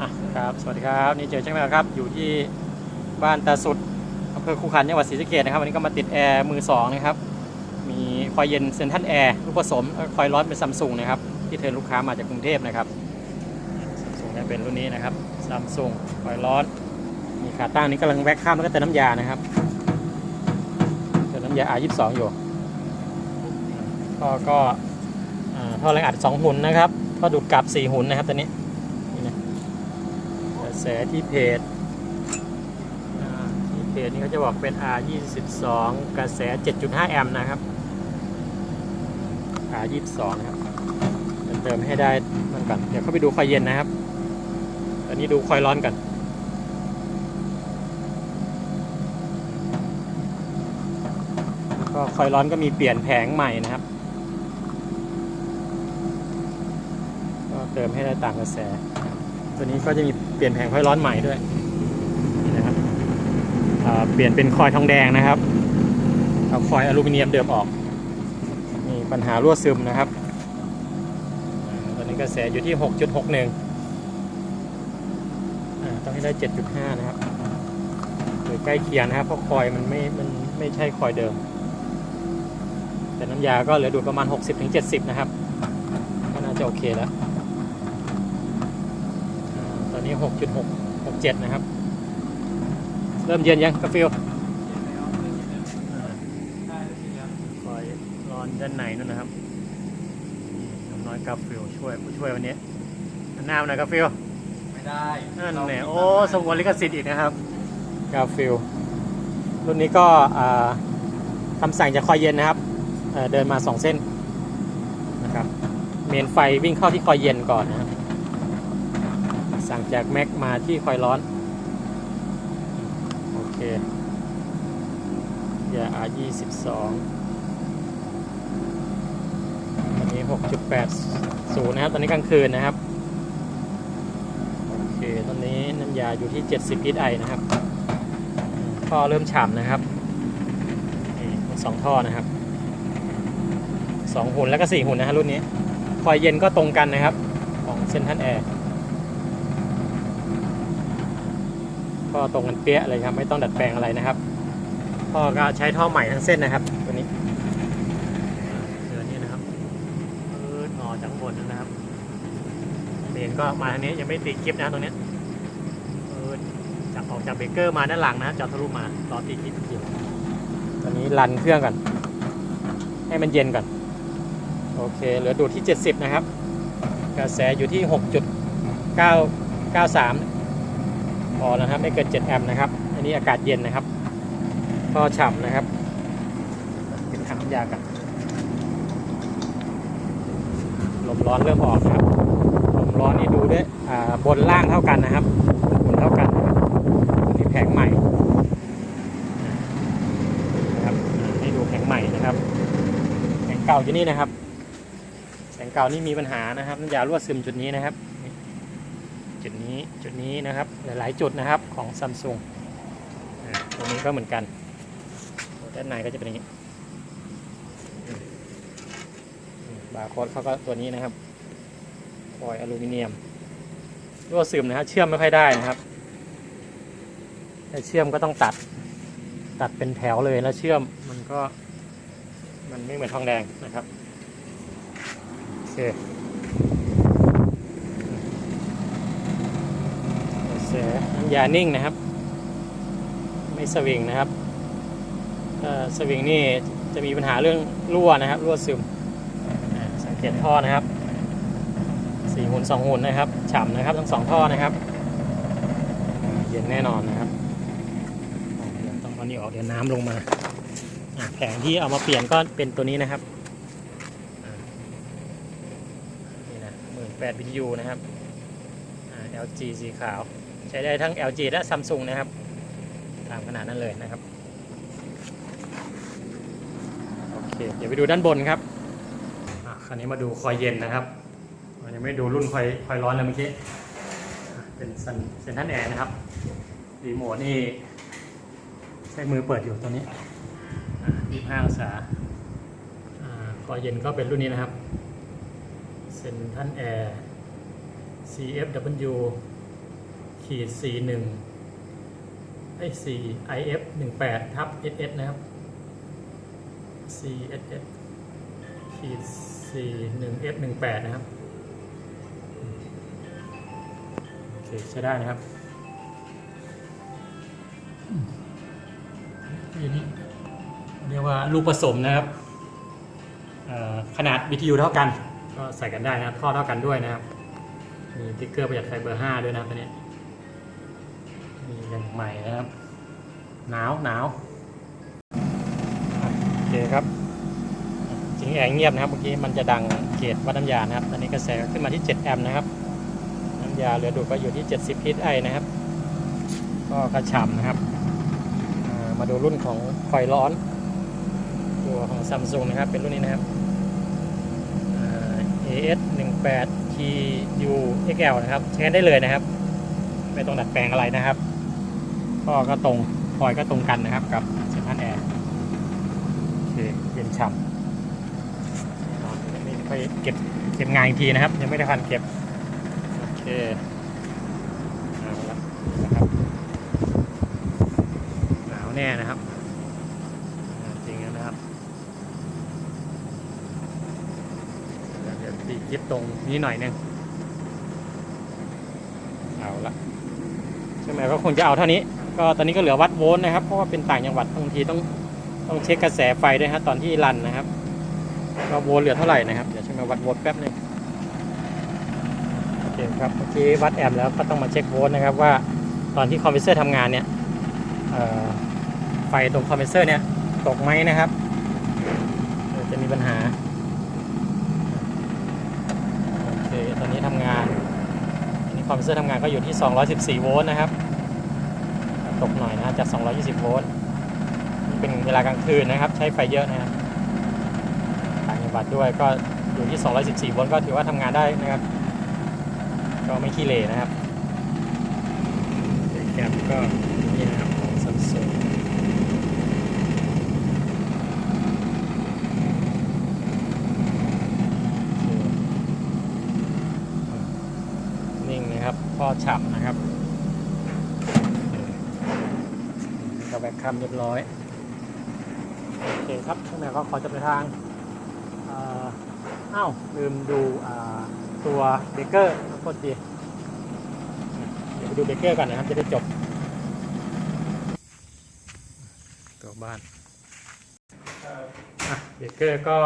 อะครับ สวัสดีครับ นี่เจอช่างแมวครับ อยู่ที่บ้านตาสุดอำเภอคูขันจังหวัดศรีสะเกษนะครับ วันนี้ก็มาติดแอร์มือสองนะครับ มีคอยเย็นเซนทันแอร์ลูกผสมคอยร้อนเป็นซัมซุงนะครับ ที่เทินลูกค้ามาจากกรุงเทพนะครับซัมซุงเนี่ยเป็นรุ่นนี้นะครับซัมซุงคอยร้อน มีขาตั้งนี้กำลังแวกข้ามแล้วก็เติมน้ำยานะครับ เติมน้ำยา R22 อยู่ก็ก็อ่าท่อแรงอัดสองหุ่นนะครับท่อดูดกลับสี่หุ่นนะครับตัวนี้ แสที่เพจที่เพจนี่เขาจะบอกเป็น R 22 กระแส 7.5 แอมป์นะครับ R 22 ครับเติมให้ได้มันก่อนเดี๋ยวเข้าไปดูคอยเย็นนะครับ ตอนนี้ดูคอยร้อนก่อนก็คอยร้อนก็มีเปลี่ยนแผงใหม่นะครับ ก็เติมให้ได้ต่ามกระแส ตัวนี้ก็จะมีเปลี่ยนแผงคอยร้อนใหม่ด้วยนี่นะครับเปลี่ยนเป็นคอยทองแดงนะครับเอาคอยอลูมิเนียมเดิมออกนี่ปัญหารั่วซึมนะครับตัวนี้กระแสอยู่ที่ 6.61อ่าต้องให้ได้ 7.5 นะครับหรือใกล้เคียงนะครับเพราะคอยมันไม่มันไม่ใช่คอยเดิม แต่น้ำยาก็เหลือดูดประมาณ 60-70 นะครับก็น่าจะโอเคแล้ว ตอนนี้6.6 67นะครับ เริ่มเย็นยังกาฟิลคอยร้อนด้านในนั่นนะครับน้ำน้อยกาฟิลช่วยผู้ช่วยวันนี้หันหน้ามาหน่อยกาฟิลไม่ได้นั่นแหละโอ้สมวนลิขสิทธิ์อีกนะครับกาฟิลรุ่นนี้ก็อ่าคำสั่งจากคอยเย็นนะครับเอ่อเดินมา2เส้นนะครับเมนไฟวิ่งเข้าที่คอยเย็นก่อนนะครับ สั่งจากแม็กมาที่คอยร้อน โอเคยา R ยี่สิบสองตอนนี้หกจุดแปดศูนย์นะครับ ตอนนี้กลางคืนนะครับ โอเค ตอนนี้น้ำยาอยู่ที่70พิษไอนะครับ ท่อเริ่มฉ่ำนะครับสองท่อนะครับสองหุ่นแล้วก็สี่หุ่นนะฮะรุ่นนี้คอยเย็นก็ตรงกันนะครับ ของเซนทันแอร์ ก็ตรงกันเปี้ยเลยครับ ไม่ต้องดัดแปลงอะไรนะครับท่อก็ใช้ท่อใหม่ทั้งเส้นนะครับตัวนี้เดือนนี้นะครับปืดงอจากข้างบนนะครับเบรกก็มาทางนี้ยังไม่ติดคลิปนะตรงเนี้ยปืดจากออกจากเบรกเกอร์มาด้านหลังนะจอดทะลุมาต่อติดคลิปเดียวตอนนี้รันเครื่องก่อน ให้มันเย็นก่อน โอเค เหลือดูดที่ 70 นะครับ กระแสอยู่ที่ 6.993 พอแล้วครับไม่เกิน 7 แอมป์นะครับ อันนี้อากาศเย็นนะครับ ก็ฉ่ำนะครับ เป็นถังยากันลมร้อนเริ่มออกนะครับลมร้อนนี่ดูด้วยอ่าบนล่างเท่ากันนะครับบนเท่ากันนะครับอันนี้แผงใหม่นะครับให้ดูแผงใหม่นะครับแผงเก่าอยู่นี่นะครับแผงเก่านี่มีปัญหานะครับน้ำยารั่วซึมจุดนี้นะครับ จุดนี้จุดนี้นะครับหลายๆ จุดนะครับของซัมซุงตรงนี้ก็เหมือนกันด้านในก็จะเป็นอย่างนี้บาร์โค้ดเขาก็ตัวนี้นะครับฟอยอลูมิเนียมรั่วซึมนะครับเชื่อมไม่ค่อยได้นะครับถ้าเชื่อมก็ต้องตัดตัดเป็นแถวเลยแล้วเชื่อมมันก็มันไม่เหมือนทองแดงนะครับโอเค กระแสน้ำยานิ่งนะครับ ไม่สวิงนะครับสวิงนี่จะมีปัญหาเรื่องรั่วนะครับรั่วซึมสังเกตท่อนะครับสี่หุ่นสองหุ่นนะครับฉ่ำนะครับทั้งสองท่อนะครับเย็นแน่นอนนะครับต้องเอานี่ออกเดี๋ยวน้ำลงมาแผงที่เอามาเปลี่ยนก็เป็นตัวนี้นะครับนี่นะหมื่นแปด BTU นะครับ LG สีขาว ใช้ได้ทั้ง LG และ Samsung นะครับ ตามขนาดนั้นเลยนะครับ โอเค เดี๋ยวไปดูด้านบนครับอะคราวนี้มาดูคอยเย็นนะครับเรายังไม่ดูรุ่นคอยคอยร้อนเลยเมื่อกี้ เป็นเซนทันแอร์นะครับ รีโมทนี่ใช้มือเปิดอยู่ตัวนี้อะ25องศาอ่าคอยเย็นก็เป็นรุ่นนี้นะครับเซนทันแอร์ CFW ขีดสี่หนึ่งไอ้สี่ IF หนึ่งแปดทับ SS นะครับ CSS ขีดสี่หนึ่ง F หนึ่งแปดนะครับโอเคใช้ได้นะครับนี้เรียกว่าลูกผสมนะครับขนาด BTU เท่ากัน ก็ใส่กันได้นะท่อเท่ากันด้วยนะครับ มีติ๊กเกอร์ประหยัดไฟเบอร์ 5 ด้วยนะตัวนี้ มีอย่างใหม่นะครับ หนาวหนาวโอเคครับจริงแอร์เงียบนะครับเมื่อกี้มันจะดังเกจวัดน้ำยานะครับตอนนี้กระแสขึ้นมาที่ 7 แอมป์นะครับ น้ำยาเหลือดูดก็อยู่ที่ 70 psi นะครับ ก็กระฉ่ำนะครับมาดูรุ่นของไฟร้อน ตัวของซัมซุงนะครับเป็นรุ่นนี้นะครับ AS 18 TU XL นะครับ ใช้ได้เลยนะครับ ไม่ต้องดัดแปลงอะไรนะครับ ก็ก็ตรงคอยก็ตรงกันนะครับกับเซนทันแอร์โอเคเย็นฉ่ำอ๋อไม่ค่อยเก็บเก็บงานอีกทีนะครับ ยังไม่ได้ทันเก็บ โอเคเอาละนะครับหนาวแน่นะครับจริงนะครับเดี๋ยวเดี๋ยวตีคลิปตรงนี้หน่อยนึงเอาละใช่ไหมก็คงจะเอาเท่านี้ ก็ตอนนี้ก็เหลือวัดโวลต์นะครับ เพราะว่าเป็นต่างจังหวัดบางทีต้องต้องเช็คกระแสไฟด้วยครับตอนที่รันนะครับว่าโวลต์เหลือเท่าไหร่นะครับเดี๋ยวช่ไหมาวัดโวลต์แป๊บหนึงโอเคครับเมื่อกี้วัดแอมป์แล้วก็ต้องมาเช็คโวลต์นะครับว่าตอนที่คอมเพรสเซอร์ทำงานเนี่ยไฟตรงคอมเพรสเซอร์เนี่ยตกไหมนะครับจะมีปัญหาโอเคตอนนี้ทำงานอันนี้คอมเพรสเซอร์ทำงานก็อยู่ที่ 214 โวลต์นะครับ ตกหน่อยนะจาก 220 โวลต์เป็นเวลากลางคืนนะครับ ใช้ไฟเยอะนะครับต่างจังหวัดด้วยก็อยู่ที่ 214 โวลต์ก็ถือว่าทำงานได้นะครับ ก็ไม่ขี้เหร่นะครับแกมก็นี่นะครับของซัมซุงนิ่งนะครับพ่อฉ่ำนะครับ ก็แบคคัมเรียบร้อย โอเคครับข้างในก็ขอจะไปทางเอ่ออ้าวลืมดูอ่าตัวเบเกอร์โทษทีเดี๋ยวไปดูเบเกอร์ก่อนนะครับจะได้จบ ตัวบ้านอะเบเกอร์ก็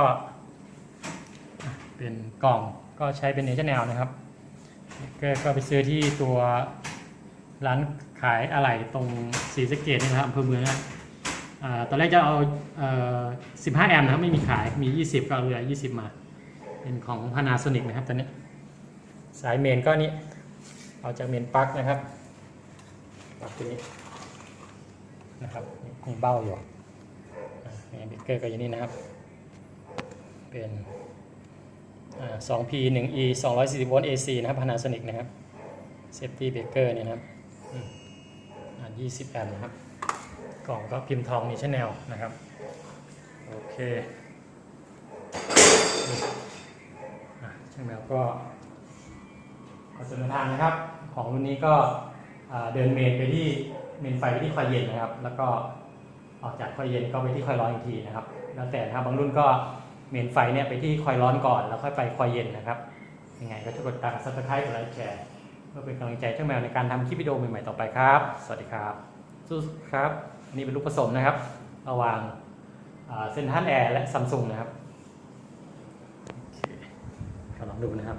อะเป็นกล่องก็ใช้เป็นเนเจอร์แนลนะครับเบเกอร์ก็ไปซื้อที่ตัว ร้านขายอะไหล่ตรงสีสะเกดนี่นะครับอำเภอเมืองนะอตอนแรกจะเอาเออ15 แอมป์นะครับไม่มีขายมี 20 ก็เอาเหลือ 20 มา เป็นของ Panasonic นะครับตัวนี้ สายเมนก็นี่เอาจากเมนปลั๊กนะครับปลั๊กตัวนี้นะครับนี่มีเบ้าอยู่เมนเบเกอร์ก็อย่างนี้นะครับ เป็น 2P 1E 240โวลต์ AC นะครับ Panasonic นะครับ Safety Breaker เนี่ยนะครับ อืมอ่า20แอมป์นะครับ กล่องก็พิมพ์ทองมีชแนลนะครับ โอเคอะช่างแมวก็ขอเสนอทางนะครับ ของรุ่นนี้ก็เดินเมนไปที่เมนไฟไปที่คอยเย็นนะครับ แล้วก็ออกจากคอยเย็นก็ไปที่คอยร้อนอีกทีนะครับ แล้วแต่นะครับบางรุ่นก็เมนไฟเนี่ยไปที่คอยร้อนก่อน แล้วค่อยไปคอยเย็นนะครับ ยังไงก็ช่วยกดติดตามซับสไครต์กดไลค์แชร์ เพื่อเป็นกำลังใจช่างแมวในการทำคลิปวิดีโอใหม่ๆต่อไปครับ สวัสดีครับสู้ครับอันนี้เป็นลูกผสมนะครับ ระหว่างเซนทันแอร์และซัมซุงนะครับก็ลองดูนะครับ